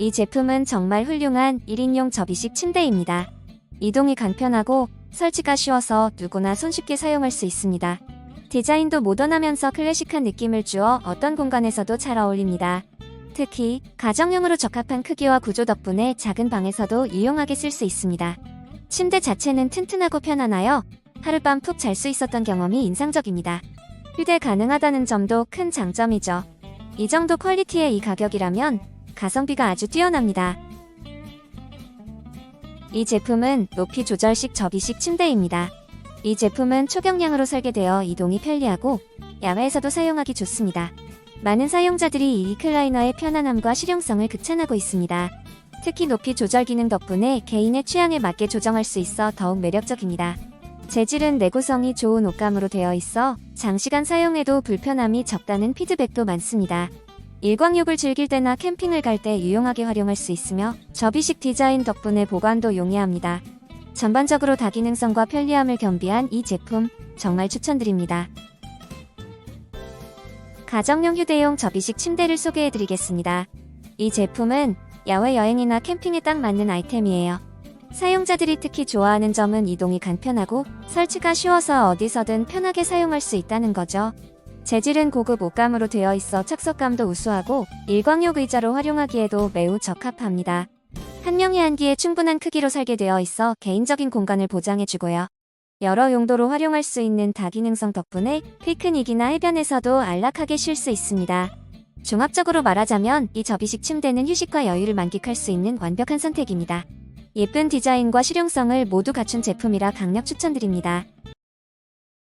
이 제품은 정말 훌륭한 1인용 접이식 침대입니다. 이동이 간편하고 설치가 쉬워서 누구나 손쉽게 사용할 수 있습니다. 디자인도 모던하면서 클래식한 느낌을 주어 어떤 공간에서도 잘 어울립니다. 특히 가정용으로 적합한 크기와 구조 덕분에 작은 방에서도 유용하게 쓸 수 있습니다. 침대 자체는 튼튼하고 편안하여 하룻밤 푹 잘 수 있었던 경험이 인상적입니다. 휴대 가능하다는 점도 큰 장점이죠. 이 정도 퀄리티의 이 가격이라면 가성비가 아주 뛰어납니다. 이 제품은 높이 조절식 접이식 침대입니다. 이 제품은 초경량으로 설계되어 이동이 편리하고 야외에서도 사용하기 좋습니다. 많은 사용자들이 이 리클라이너의 편안함과 실용성을 극찬하고 있습니다. 특히 높이 조절 기능 덕분에 개인의 취향에 맞게 조정할 수 있어 더욱 매력적입니다. 재질은 내구성이 좋은 옷감으로 되어 있어 장시간 사용해도 불편함이 적다는 피드백도 많습니다. 일광욕을 즐길 때나 캠핑을 갈 때 유용하게 활용할 수 있으며 접이식 디자인 덕분에 보관도 용이합니다. 전반적으로 다기능성과 편리함을 겸비한 이 제품 정말 추천드립니다. 가정용 휴대용 접이식 침대를 소개해드리겠습니다. 이 제품은 야외 여행이나 캠핑에 딱 맞는 아이템이에요. 사용자들이 특히 좋아하는 점은 이동이 간편하고 설치가 쉬워서 어디서든 편하게 사용할 수 있다는 거죠. 재질은 고급 옷감으로 되어 있어 착석감도 우수하고 일광욕 의자로 활용하기에도 매우 적합합니다. 한 명이 앉기에 충분한 크기로 설계되어 있어 개인적인 공간을 보장해주고요. 여러 용도로 활용할 수 있는 다기능성 덕분에 피크닉이나 해변에서도 안락하게 쉴 수 있습니다. 종합적으로 말하자면 이 접이식 침대는 휴식과 여유를 만끽할 수 있는 완벽한 선택입니다. 예쁜 디자인과 실용성을 모두 갖춘 제품이라 강력 추천드립니다.